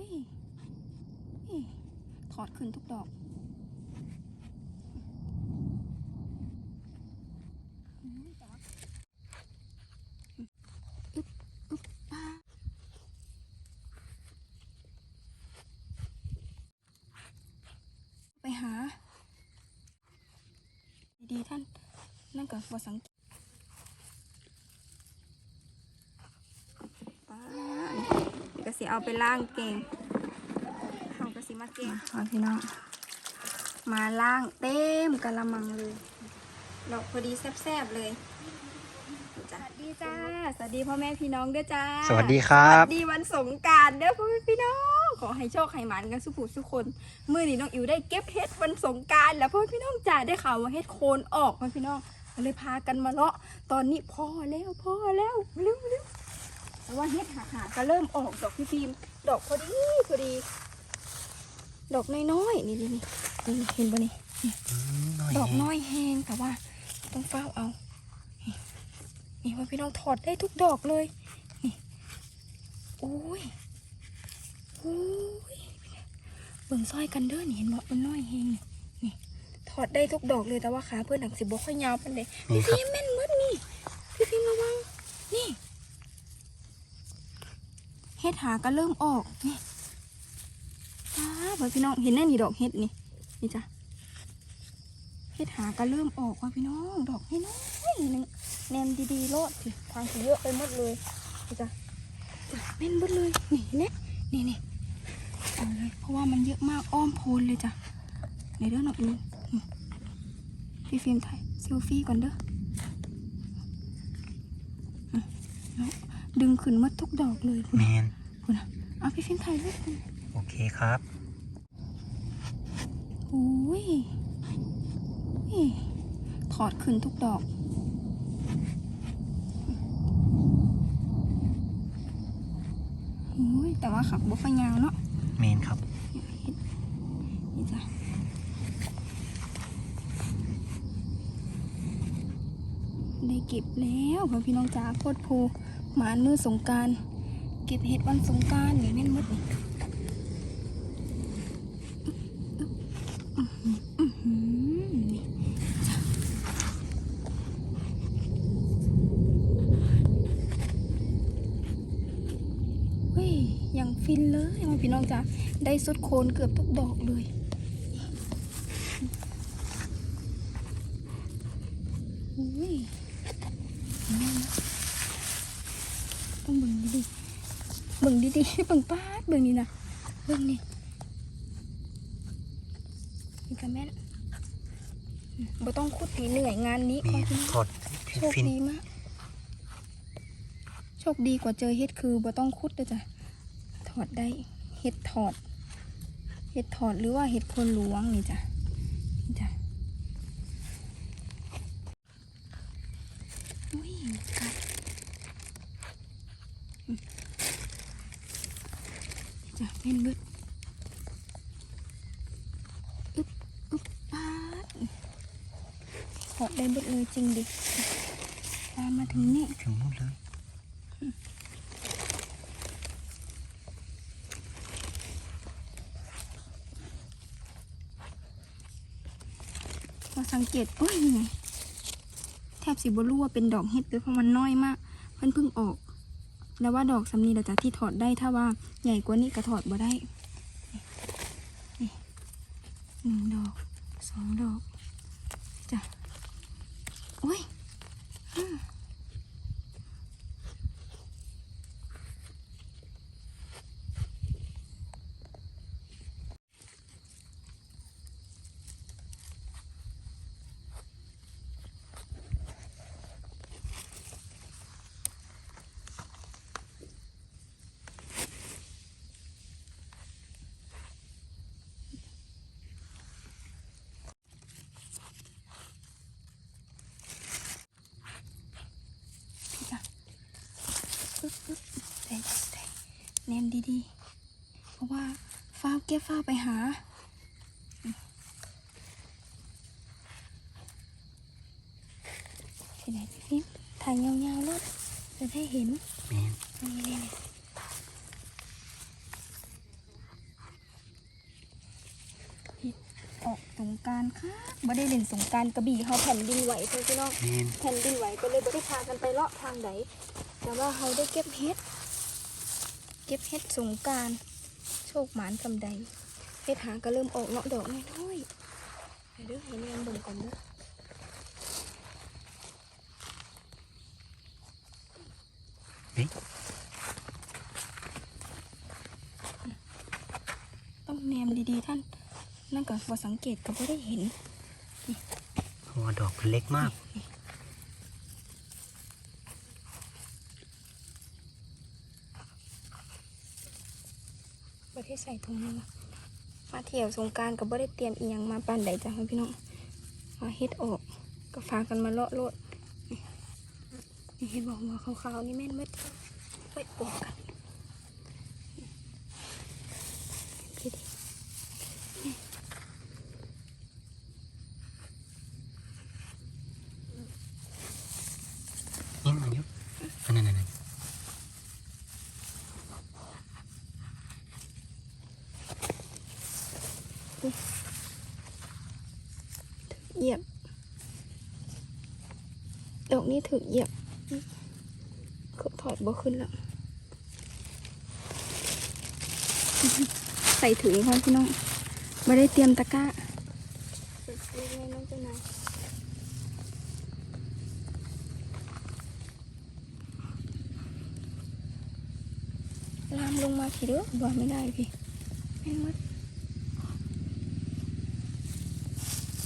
อุ้ยถอดขึ้นทุกดอก ไปหา ดีท่าน นั่นก็บ่สังเกตป้าก็สิ เอาไปล่างเก่งเขาก็สิมาเก่งเอาพี่น้อง มาล่างเต็มกะละมังเลยดอกพอดีแซ่บๆเลยจ้ะสวัสดีจ้า สวัสดีพ่อแม่พี่น้องด้วยจ้า สวัสดีครับ สวัสดีวันสงกรารเด้อพ่อแม่พี่น้อง ขอให้โชคให้หมานกันสุขสุขคนเมื่อนี้น้องอิ๋วได้เก็บเห็ดวันสงกรารแล้วพ่อพี่น้องจ่าได้ข่าวว่าเห็ดโคนออกพ่อพี่น้องก็เลยพากันมาเลาะ ตอนนี้พอแล้วพอแล้วเร็วเร็ว แต่ว่าเห็ดหาหาก็เริ่มออกดอกพี่ฟิล์มดอกพอดีพอดี ดอกน้อยๆนี่นี่นี่นี่เห็นปะนี่ดอกน้อยแห้งแต่ว่า ต้องเฝ้าเอา นี่นี่พ่อพี่น้องถอดได้ทุกดอกเลยนี่โอ้ยโอ้ยเบิ่งซอยกันเด้อนี่เห็นบ่มันน้อยแฮงนี่นี่ถอดได้ทุกดอกเลยแต่ว่าขาเพื่อนหนังสิบ่ค่อยยาวปานใดนี่พี่ครับฟิล์มแม่นหมดนี่พี่ฟิล์มระวังนี่ เฮ็ดหาก็เริ่มออกนี่อ้าบพี่น้องเห็นแน่นี่ดอกเฮ็ดนี่นี่จ้ะเฮ็ดหาก็เริ่มออกว่ะพี่น้องดอกน้อยนึงแนมดีๆโลดสิทางสิเยอะไปหมดเลยนี่จ้ะจ้ะแม่นหมดเลยนี่เนไหมนี่นี่เอาเลยเพราะว่ามันเยอะมากอ้อมโพนเลยจ้ะในเรื่องหนักนี้พี่ฟิล์มถ่ายเซลฟี่ก่อนเด้อ ดึงขึ้นหมาทุกดอกเลยแมนคุณอะเอาพี่ฟิล์มถ่ายรูปกันโอเคครับโอ้ยนี่ถอดขึ้นทุกดอกโอ้ยแต่ว่าขับบุฟยาวเนาะแมนครับนี่จ้ะได้เก็บแล้วพ่อพี่น้องจ๋าโคตรโพ หมานมือสงการเก็บเห็ดวันสงกรารนี่แม่นหมดนี่อื้อหืออื้อหือนี่จ้ะเฮ้ยยังฟินเลยพ่อพี่น้องจ๋าได้สุดโคนเกือบทุกดอกเลยอุ้ยแม่นะต้องเบิ่งดีๆ เบิ่งดีๆเบิ่งป้าดเบิ่งนี่นะเบิ่งนี่นี่ก็แม่นอืมบ่ต้องคุดให้เหนื่อยงานนี้แมขอนคุณถอดโชคฟินดีมากโชคดีกว่าเจอเฮ็ดคือบ่ต้องคุดเลยจ้ะถอดได้เฮ็ดถอดเฮ็ดถอดหรือว่าเฮ็ดโคนหลวงนี่จ้ะ นี่จ้ะ อุ้ยกัดอืมนี่ จ้ะเป็นบึดอึ๊บอึ๊บปาดถอดได้เบึดเลยจริงดิตามมาถึงนี่ถึงนู่นเลยเราสังเกตอุ้ยนี่ไงแทบสิบรู้ว่าเป็นดอกเห็ดเลยเพราะมันน้อยมากเพิ่นเพิ่งออก แล้วว่าดอกสำนีเราจะที่ถอดได้ถ้าว่าใหญ่กว่านี้ก็ถอดบ่ได้หนึ่งดอกสองดอกจ้ะโอ้ย แนมดีๆ เพราะว่าฟ้าเก็บฟ้าไปหา ที่ไหนพิมถ่ายยาวๆรถจะได้เห็นแมนนี่ออกสงการค่ะบ่ได้เล่นสงการกระบี่เขาแผ่นดินไหวเพื่อนพี่น้แผ่นดินไหวก็เลยบ่ได้พากันไปเลาะทางไหนแต่ว่าเขาได้เก็บเฮ็ด ก็บเฮ็ดสงกรารโชคหมานกำใดเฮ็ดหางก็เริ่มออกเนาะดอกน้อยๆให้เด้อให้แม่นเบิ่งก่อนเด้อเฮ้ยต้องแนมดีๆท่าน นั่นก็บ่สังเกตก็บ่ได้เห็นเพราะว่าดอกมันเล็กมากประเทศ ใส่ถุงมือมาเที่ยวสงการก็บ่ได้เตรียมอีหยังมาปานใดจ้ะพี่น้องมาเฮ็ดออกก็ฟากันมาเลาะโลดนี่เห็นบอกว่าขาวๆนี่แม่นมืดไปปอกกันพี่ดิ นี่มันยุบอันนั้นอันนั้น เหยียบ ดอกนี้ถือเหยียบก็ถอดบ่ขึ้นแล้ว ใส่ถุงค่ะพี่น้องไม่ได้เตรียมตะกร้าลามลงมาพี่เด้อบ่ไม่ได้พี่แม่งมัด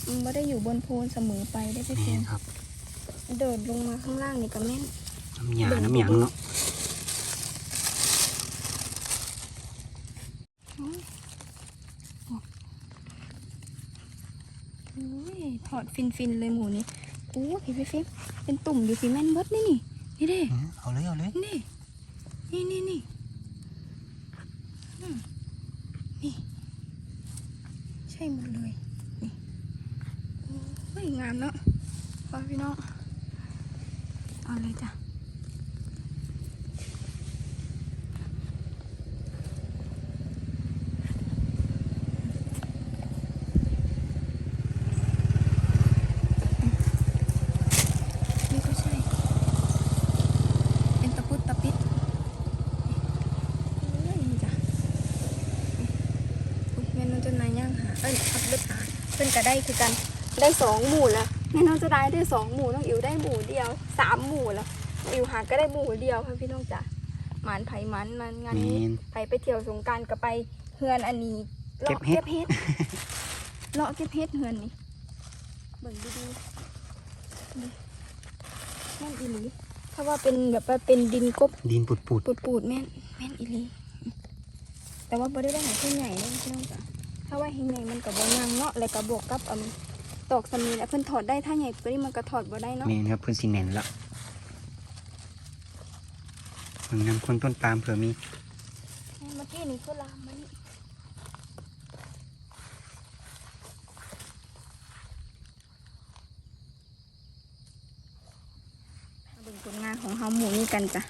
มันไม่ได้อยู่บนโพนเสมอไปได้ไปแมเพียนงครับเดินลงมาข้างล่างนี่ก็แม่นน้ำหยาน้ำหยางเนาะโอ้ยถอดฟินฟินๆเลยหมูนี่โอ้พี่พี่ฟิมเป็นตุ่มอยู่พี่แม่นเบิดนี่นี่นี่เด้อืมเอาเลยเอาเลยนี่นี่นี่นี่อืมนี่ ใช่หมดเลย นี่โอ้ยงามเนาะพอพี่น้องเอาเลยจ้ะนี่ก็ใช่เป็นตะพุดตะปิดเอ้ยจ้ะอุ๊ยแม่น้องเจ้านย่างหาเอ้ยขับรถหาเพิ่นก็ได้คือกัน ได้สองหมู่แล้วแม่น้องเจ้านายได้สองหมู่น้องอิ๋วได้หมู่เดียวสามหมู่แล้วอิ๋วหาก็ได้หมู่เดียวค่ะพี่น้องจ๋าหมานไผ่หมันมันงานแมนี้นไปไปเที่ยวสงกรารก็ไปเฮือนอันนี้เลาะเก็บเห็ดเก็บเห็ดเลาะเก็บเห็ดเฮือนนี่เบิ่งดีๆนี่แม่นอีหลีถ้าว่าเป็นแบบว่าเป็นดินกบดินปุดปุดปูดปูดๆแม่นแม่นอีหลีแต่ว่าบ่ได้ได้หาเส้นใหญ่เลยพี่น้องจ้ะถ้าว่าเฮงใหญ่มันกับบ่ยังเนาะแล้วก็บวกกับอัน ตอกสำนีแล้วเพิ่นถอดได้ถ้าใหญ่กว่านี้มันก็ถอดบ่ได้เนาะแมนครับเพื่อนสีแน่นละมึงนำคนต้นปาล์มเผื่อมีเมื่อกี้นี่คือลามมานี่มาดูผลงานของเฮาหมูนี่กันจ้ะ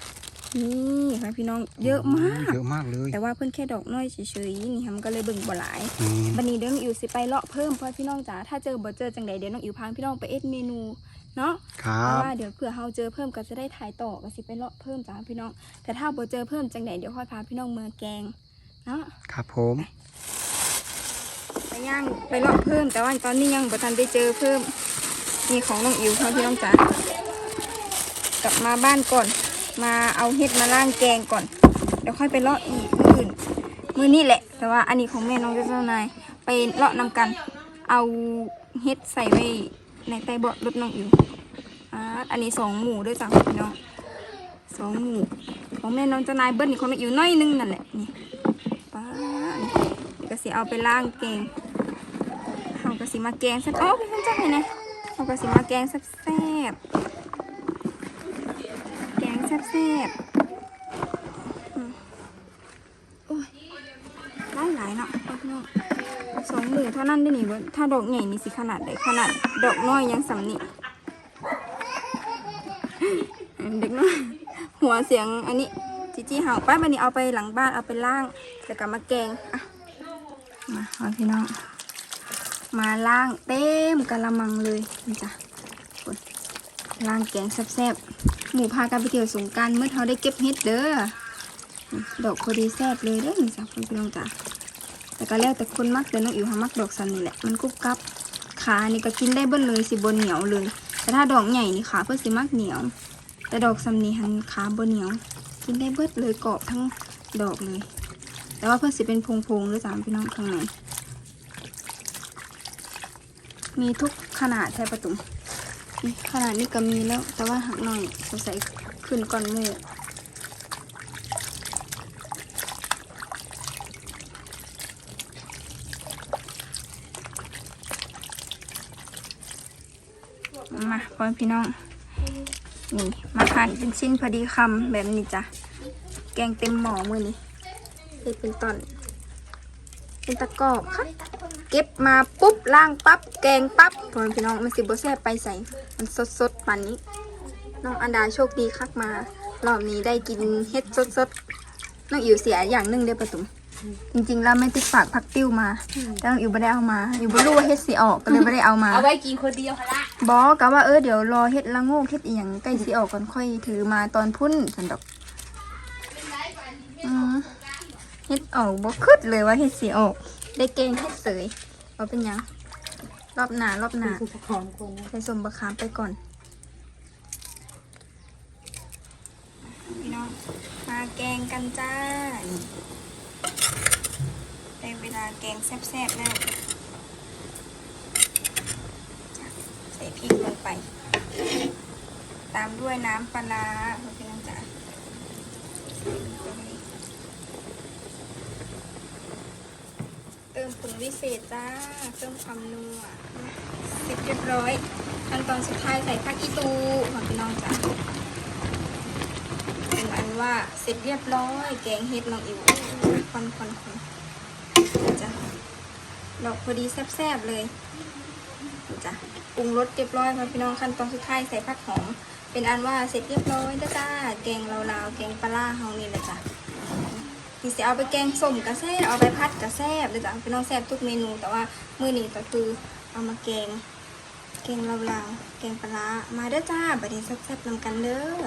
นี่ค่ะพี่น้องเยอะมาก เยอะมากเลย แต่ว่าเพิ่นแค่ดอกน้อยเฉยๆนี่ค่ะมันก็เลยเบิ่งบ่หลายแมนบันนี้เดี๋ยวน้องอิวสิไปเลาะเพิ่มเพราะพี่น้องจ๋าถ้าเจอบ่เจอจังใดเดี๋ยวน้องอิวพาพี่น้องไปเอ็ดเมนูเนาะครัเพราะบว่าเดี๋ยวเผื่อเฮาเจอเพิ่มก็จะได้ถ่ายต่อก็สิไปเลาะเพิ่มจ้าพี่น้อง แต่ถ้าบ่เจอเพิ่มจังใดเดี๋ยวค่อยพาพี่น้องเมืองแกงเนาะครับผมไปย่างไปเลาะเพิ่ม แต่ว่าตอนนี้ยังบ่ทันได้เจอเพิ่มนี่ของน้องอิวค่ะพี่น้องจ๋ากลับมาบ้านก่อน มาเอาเห็ดมาล่างแกงก่อน เดี๋ยวค่อยไปเลาะอีกมื้ออื่นมื้อนี้แหละ แต่ว่าอันนี้ของแม่น้องเจ้านายไปเลาะนำกัน เอาเห็ดใส่ไว้ในใต้เบาะรถน้องอิวอ่าอันนี้สองหมูด้วยจ้ะพี่น้องสองหมูของแม่น้องเจ้านายเบิ้ลนี่ของน้องอิวน้อยนึงนั่นแหละนี่ป้านี่เดี๋ยวก็สิเอาไปล่างแกงเอาก็สิมาแกงแซ่บอ๋อพี่ท่านเจ้าไหนนะเอาก็สิมาแกงแซ่บ แซ่บๆอืมโอ้ยหลายหลายเนาะสองหมื่นเท่านั้นได้หนิว่าถ้าดอกใหญ่นี่สิขนาดใดขนาดดอกน้อยยังสำนี่เด็กน้อยหัวเสียงอันนี้จีจีเห่าป้าบันนี้เอาไปหลังบ้านเอาไปล่างแล้วก็มาแกงอะมาเอาพี่น้อง มาล่างเต็มกะละมังเลยนี่จ้ะล่างแกงแซ่บๆ หมูพากันไปเที่ยวสงการเมื่อเขาได้เก็บเฮ็ดเด้อดอกพอดีแซ่บเลยเด้อนี่จ้ะคุณพี่น้องจ้ะแต่ก็แล้วแต่คนมักแต่น้องอิ๋วหามักดอกสันนี่แหละมันกรุบกรับขานี่ก็กินได้เบิ้ลเลยสิบนเหนียวเลย แต่ถ้าดอกใหญ่นี่ขาเพื่อสิมักเหนียว แต่ดอกซัมนี่หันขาบนเหนียว กินได้เบิดเลยกรอบทั้งดอกเลย แต่ว่าเพื่อสิเป็นพงๆด้วยสามพี่น้องข้างในมีทุกขนาดแทบปะตุม ขนาดนี้ก็มีแล้ว แต่ว่าหักหน่อยสงสัยขึ้นก่อนหมูมาพ่อพี่น้อง นี่ มาหั่นเป็นชิ้นพอดีคำแบบนี้จ้ะ แกงเต็มหม้อมือนี้เป็นตอน เป็นตะกอบค่ะ ก็บมาปุ๊บล้างปั๊บแกงปั๊บพ่อพี่น้องมันสิบ่แซ่บไปใส่มันสดสดๆปันนี้น้องอันดาโชคดีคักมารอบนี้ได้กินเฮ็ดสดสดๆน้องอิ๋วเสียอย่างหนึงเดียวประตุมจริงๆแล้วไม่ติดฝากผักติ้วมาแต่น้องอิ๋วไม่ได้เอามาอิ๋วบ่รู้ว่าเฮ็ดสิออกก็เลยไม่ได้เอามาเอาไว้กินคนเดียวค่ะละบอกกะว่าเออเดี๋ยวรอเฮ็ดละโงกเฮ็ดอีหยังใกล้สิออกก่อนค่อยถือมาตอนพุ่นสันดอกอืมเฮ็ดออกบ่คึดเลยว่าเฮ็ดสิออกได้เก่งเฮ็ดเสย เอาเป็นหยังรอบหนารอบหนาคือของคนนะใส่สมบะขามไปก่อน พี่น้องมาแกงกันจ้าได้เวลาแกงแซ่บๆแล้วใส่พริกลงไป ตามด้วยน้ำปลาร้าพี่น้องจ๋า เติมผงวิเศษจ้าเติมความนัวเสร็จเรียบร้อย ขั้นตอนสุดท้ายใส่ผักอีตูของพี่น้องจ้าเป็นอันว่าเสร็จเรียบร้อย แกงเห็ดน้องอิ๋วคอนคอนคอนจ้ะดอกพอดีแซ่บๆเลยจ้ะปรุงรสเรียบร้อยค่ะพี่น้องขั้นตอนสุดท้ายใส่ผักหอมเป็นอันว่าเสร็จเรียบร้อยจ้าแกงลาวๆแกงปลาร้าเฮานี่แหละจ้ะ ที่จะเอาไปแกงส้มกระแซ่บเอาไปพัดกระแซ่บเลยจ้ะพี่น้องแซ่บทุกเมนู แต่ว่ามื้อนี้ก็คือเอามาแกงแกงลาวๆแกงปลาร้ามาเด้อจ้าบัดนี้แซ่บๆนำกันเด้อ